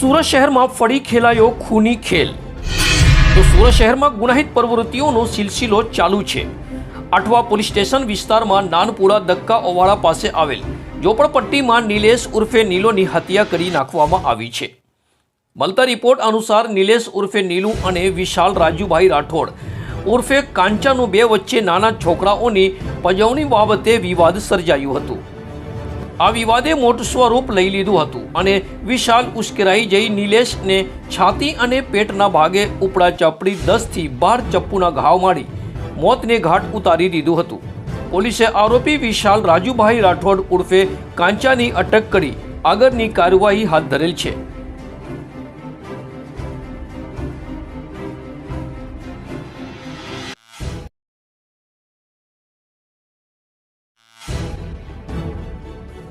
સુરત શહેરમાં ફરી ખેલાયો ખૂની ખેલ. તો સુરત શહેરમાં ગુનાહિત પ્રવૃત્તિઓનો સિલસિલો ચાલુ છે. આઠવા પોલીસ સ્ટેશન વિસ્તારમાં નાનપુરા દક્કા ઓવાળા પાસે આવેલ ઝોપડપટ્ટીમાં નિલેશ ઉર્ફે નીલોની હત્યા કરી નાખવામાં આવી છે. મળતા રિપોર્ટ અનુસાર નિલેશ ઉર્ફે નીલુ અને વિશાલ રાજુભાઈ રાઠોડ ઉર્ફે કાંચાનું બે વચ્ચે નાના છોકરાઓની પજવણી બાબતે વિવાદ સર્જાયું હતું. આ વિવાદે મોટું સ્વરૂપ લઈ લીધું હતું અને વિશાલ ઉશ્કેરાઈ જઈ નિલેશને છાતી અને પેટના ભાગે ઉપડા ચપડી દસથી બાર ચપ્પુના ઘાવ મારી મોતને ઘાટ ઉતારી દીધું હતું. પોલીસે આરોપી વિશાલ રાજુભાઈ રાઠોડ ઉર્ફે કાંચાની અટક કરી આગળની કાર્યવાહી હાથ ધરેલ છે.